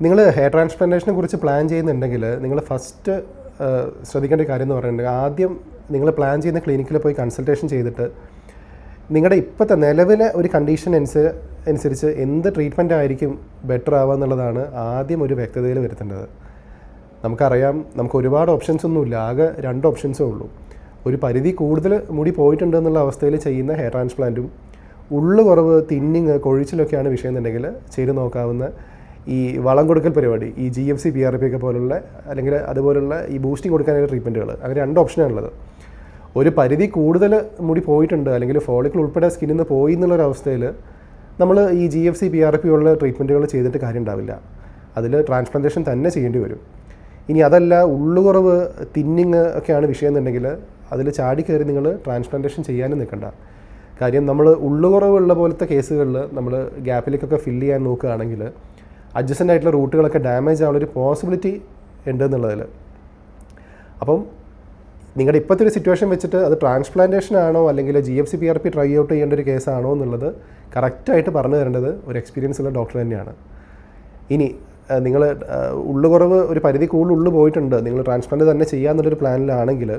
നിങ്ങൾ ഹെയർ ട്രാൻസ്പ്ലാന്റേഷനെ കുറിച്ച് പ്ലാൻ ചെയ്യുന്നുണ്ടെങ്കിൽ നിങ്ങൾ ഫസ്റ്റ് ശ്രദ്ധിക്കേണ്ട കാര്യം എന്ന് പറയുന്നത് ആദ്യം നിങ്ങൾ പ്ലാൻ ചെയ്യുന്ന ക്ലിനിക്കിൽ പോയി കൺസൾട്ടേഷൻ ചെയ്തിട്ട് നിങ്ങളുടെ ഇപ്പോഴത്തെ നിലവിലെ ഒരു കണ്ടീഷൻ അനുസരിച്ച് അനുസരിച്ച് എന്ത് ട്രീറ്റ്മെന്റ് ആയിരിക്കും ബെറ്റർ ആവുക എന്നുള്ളതാണ് ആദ്യം ഒരു വ്യക്തതയിൽ വരുത്തേണ്ടത്. നമുക്കറിയാം നമുക്ക് ഒരുപാട് ഓപ്ഷൻസ് ഒന്നുമില്ല ആകെ രണ്ട് ഓപ്ഷൻസേ ഉള്ളൂ. ഒരു പരിധി കൂടുതൽ മുടി പോയിട്ടുണ്ട് എന്നുള്ള അവസ്ഥയിൽ ചെയ്യുന്ന ഹെയർ ട്രാൻസ്പ്ലാന്റും ഉള്ളു കുറവ് തിന്നിങ് കൊഴിച്ചിലൊക്കെയാണ് വിഷയം എന്നുണ്ടെങ്കിൽ ചെയ്ത് നോക്കാവുന്ന ഈ വളം കൊടുക്കൽ പരിപാടി ഈ G F C P R P ഒക്കെ പോലുള്ള അല്ലെങ്കിൽ അതുപോലുള്ള ഈ ബൂസ്റ്റിംഗ് കൊടുക്കാനുള്ള ട്രീറ്റ്മെന്റുകൾ അങ്ങനെ രണ്ട് ഓപ്ഷനാണുള്ളത് ഒരു പരിധി കൂടുതൽ മുടി പോയിട്ടുണ്ട് അല്ലെങ്കിൽ ഫോളിക്കിൾ ഉൾപ്പെടെ സ്കിന്നിൽ നിന്ന് പോയി എന്നുള്ളൊരു അവസ്ഥയിൽ നമ്മൾ ഈ G F C P R P ഉള്ള ട്രീറ്റ്മെന്റുകൾ ചെയ്തിട്ട് കാര്യം ഉണ്ടാവില്ല. അതിൽ ട്രാൻസ്പ്ലാന്റേഷൻ തന്നെ ചെയ്യേണ്ടി വരും. ഇനി അതല്ല ഉള്ളുകുറവ് തിന്നിങ് ഒക്കെയാണ് വിഷയം എന്നുണ്ടെങ്കിൽ അതിൽ ചാടി കയറി നിങ്ങൾ ട്രാൻസ്പ്ലാന്റേഷൻ ചെയ്യാനും നിൽക്കണ്ട. കാര്യം നമ്മൾ ഉള്ളുകുറവുള്ള പോലത്തെ കേസുകളിൽ നമ്മൾ ഗ്യാപ്പിലേക്കൊക്കെ ഫില്ല് ചെയ്യാൻ നോക്കുകയാണെങ്കിൽ അഡ്ജസ്റ്റന്റ് ആയിട്ടുള്ള റൂട്ടുകളൊക്കെ ഡാമേജ് ആവാനൊരു പോസിബിലിറ്റി ഉണ്ട് എന്നുള്ളതിൽ അപ്പം നിങ്ങളുടെ ഇപ്പോഴത്തെ ഒരു സിറ്റുവേഷൻ വെച്ചിട്ട് അത് ട്രാൻസ്പ്ലാന്റേഷൻ ആണോ അല്ലെങ്കിൽ G F C P R P try out ചെയ്യേണ്ട ഒരു കേസാണോ എന്നുള്ളത് കറക്റ്റായിട്ട് പറഞ്ഞു തരേണ്ടത് ഒരു എക്സ്പീരിയൻസ് ഉള്ള ഡോക്ടർ തന്നെയാണ്. ഇനി നിങ്ങൾ ഉള്ളുകുറവ് ഒരു പരിധി കൂടുതൽ ഉള്ളു പോയിട്ടുണ്ട് നിങ്ങൾ ട്രാൻസ്പ്ലാന്റ് തന്നെ ചെയ്യാമെന്നുള്ളൊരു പ്ലാനിലാണെങ്കിൽ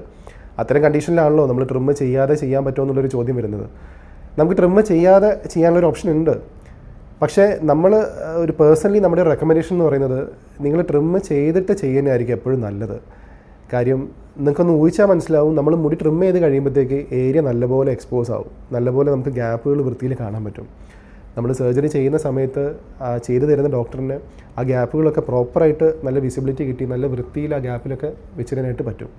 അത്തരം കണ്ടീഷനിലാണല്ലോ നമ്മൾ ട്രിമ്മ് ചെയ്യാതെ ചെയ്യാൻ പറ്റുമോ എന്നുള്ളൊരു ചോദ്യം വരുന്നത്. നമുക്ക് ട്രിമ്മ് ചെയ്യാതെ ചെയ്യാനുള്ളൊരു ഓപ്ഷൻ ഉണ്ട്. പക്ഷേ നമ്മൾ ഒരു പേഴ്സണലി നമ്മുടെ റെക്കമെൻഡേഷൻ എന്ന് പറയുന്നത് നിങ്ങൾ ട്രിം ചെയ്തിട്ട് ചെയ്യുന്നതായിരിക്കും എപ്പോഴും നല്ലത്. കാര്യം നിങ്ങൾക്കൊന്ന് ഊഹിച്ചാൽ മനസ്സിലാവും നമ്മൾ മുടി ട്രിം ചെയ്ത് കഴിയുമ്പോഴത്തേക്ക് ഏരിയ നല്ലപോലെ എക്സ്പോസ് ആവും. നല്ലപോലെ നമുക്ക് ഗ്യാപ്പുകൾ വൃത്തിയിൽ കാണാൻ പറ്റും. നമ്മൾ സർജറി ചെയ്യുന്ന സമയത്ത് ചെയ്തു തരുന്ന ഡോക്ടറിന് ആ ഗ്യാപ്പുകളൊക്കെ പ്രോപ്പറായിട്ട് നല്ല വിസിബിലിറ്റി കിട്ടി നല്ല വൃത്തിയിൽ ആ ഗ്യാപ്പിലൊക്കെ വെച്ചിടാനായിട്ട് പറ്റും.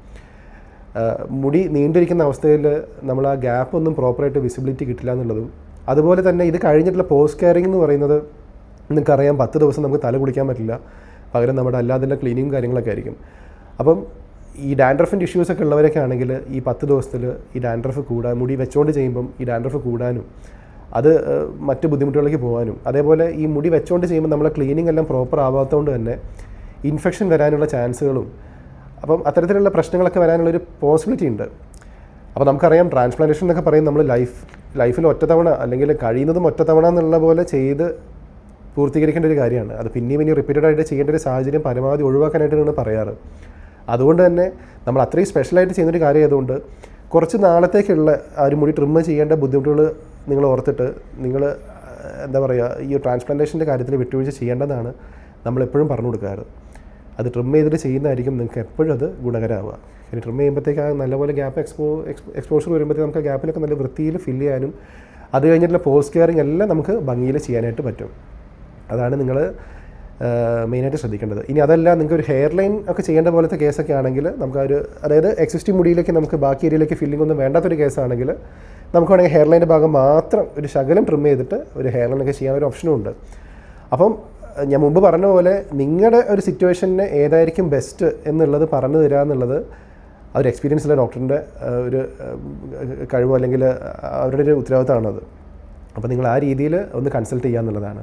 മുടി നീണ്ടിരിക്കുന്ന അവസ്ഥയിൽ നമ്മൾ ആ ഗ്യാപ്പ് ഒന്നും പ്രോപ്പറായിട്ട് വിസിബിലിറ്റി കിട്ടില്ല എന്നുള്ളതും അതുപോലെ തന്നെ ഇത് കഴിഞ്ഞിട്ടുള്ള പോസ്റ്റ് കെയറിംഗ് എന്ന് പറയുന്നത് നിങ്ങൾക്കറിയാം പത്ത് ദിവസം നമുക്ക് തല കുളിക്കാൻ പറ്റില്ല. പകരം നമ്മുടെ അല്ലാതെയുള്ള ക്ലീനിങ്ങും കാര്യങ്ങളൊക്കെ ആയിരിക്കും. അപ്പം ഈ ഡാൻഡ്രഫിന്റെ ഇഷ്യൂസൊക്കെ ഉള്ളവരൊക്കെ ആണെങ്കിൽ ഈ പത്ത് ദിവസത്തിൽ ഈ ഡാൻഡ്രഫ് കൂടാൻ മുടി വെച്ചുകൊണ്ട് ചെയ്യുമ്പം ഈ ഡാൻഡ്രഫ് കൂടാനും അത് മറ്റ് ബുദ്ധിമുട്ടുകളിലേക്ക് പോകാനും അതേപോലെ ഈ മുടി വെച്ചുകൊണ്ട് ചെയ്യുമ്പോൾ നമ്മളെ ക്ലീനിങ് എല്ലാം പ്രോപ്പർ ആവാത്തതുകൊണ്ട് തന്നെ ഇൻഫെക്ഷൻ വരാനുള്ള ചാൻസുകളും അപ്പം അത്തരത്തിലുള്ള പ്രശ്നങ്ങളൊക്കെ വരാനുള്ളൊരു പോസിബിലിറ്റി ഉണ്ട്. അപ്പോൾ നമുക്കറിയാം ട്രാൻസ്പ്ലാന്റേഷൻ എന്നൊക്കെ പറയും നമ്മൾ ലൈഫ് ലൈഫിൽ ഒറ്റത്തവണ അല്ലെങ്കിൽ കഴിയുന്നതും ഒറ്റത്തവണ എന്നുള്ള പോലെ ചെയ്ത് പൂർത്തീകരിക്കേണ്ട ഒരു കാര്യമാണ്. അത് പിന്നെയും പിന്നെയും റിപ്പീറ്റഡ് ആയിട്ട് ചെയ്യേണ്ട ഒരു സാഹചര്യം പരമാവധി ഒഴിവാക്കാനായിട്ടാണ് പറയാറ്. അതുകൊണ്ട് തന്നെ നമ്മൾ അത്രയും സ്പെഷ്യലായിട്ട് ചെയ്യുന്നൊരു കാര്യം ആയതുകൊണ്ട് കുറച്ച് നാളത്തേക്കുള്ള ആ ഒരു മുടി ട്രിം ചെയ്യേണ്ട ബുദ്ധിമുട്ടുകൾ നിങ്ങൾ ഓർത്തിട്ട് നിങ്ങൾ എന്താ പറയുക ഈ ട്രാൻസ്പ്ലാന്റേഷന്റെ കാര്യത്തിൽ വിട്ടുവീഴ്ച ചെയ്യേണ്ടതാണ് നമ്മളെപ്പോഴും പറഞ്ഞു കൊടുക്കാറ്. അത് ട്രിം ചെയ്തിട്ട് ചെയ്യുന്നതായിരിക്കും നിങ്ങൾക്ക് എപ്പോഴും അത് ഗുണകരമാവുക. ഇനി ട്രിം ചെയ്യുമ്പോഴത്തേക്ക് ആ നല്ലപോലെ ഗ്യാപ്പ് എക്സ്പോ എക്സ്പോഷർ വരുമ്പോഴത്തേക്ക് നമുക്ക് ഗ്യാപ്പിലൊക്കെ നല്ല വൃത്തിയിൽ ഫിൽ ചെയ്യാനും അത് കഴിഞ്ഞിട്ടുള്ള പോസ്റ്റ് കെയറിങ് എല്ലാം നമുക്ക് ഭംഗിയിൽ ചെയ്യാനായിട്ട് പറ്റും. അതാണ് നിങ്ങൾ മെയിനായിട്ട് ശ്രദ്ധിക്കേണ്ടത്. ഇനി അതല്ല നിങ്ങൾക്ക് ഒരു ഹെയർ ലൈൻ ഒക്കെ ചെയ്യേണ്ട പോലത്തെ കേസൊക്കെ ആണെങ്കിൽ നമുക്ക് ആ ഒരു അതായത് എക്സിസ്റ്റിംഗ് മുടിയിലേക്ക് നമുക്ക് ബാക്കി ഏരിയയിലേക്ക് ഫില്ലിംഗ് ഒന്നും വേണ്ടാത്തൊരു കേസാണെങ്കിൽ നമുക്ക് വേണമെങ്കിൽ ഹെയർ ലൈന്റെ ഭാഗം മാത്രം ഒരു ശകലം ട്രിം ചെയ്തിട്ട് ഒരു ഹെയർ ലൈനൊക്കെ ചെയ്യാൻ ഒരു ഓപ്ഷനും ഉണ്ട്. അപ്പം ഞാൻ മുമ്പ് പറഞ്ഞ പോലെ നിങ്ങളുടെ ഒരു സിറ്റുവേഷന് ഏതായിരിക്കും ബെസ്റ്റ് എന്നുള്ളത് പറഞ്ഞു തരിക എന്നുള്ളത് ആ ഒരു എക്സ്പീരിയൻസ് ഉള്ള ഡോക്ടറിന്റെ ഒരു കഴിവോ അല്ലെങ്കിൽ അവരുടെ ഒരു ഉത്തരവാദിത്തമാണത്. അപ്പോൾ നിങ്ങൾ ആ രീതിയിൽ ഒന്ന് കൺസൾട്ട് ചെയ്യുക എന്നുള്ളതാണ്.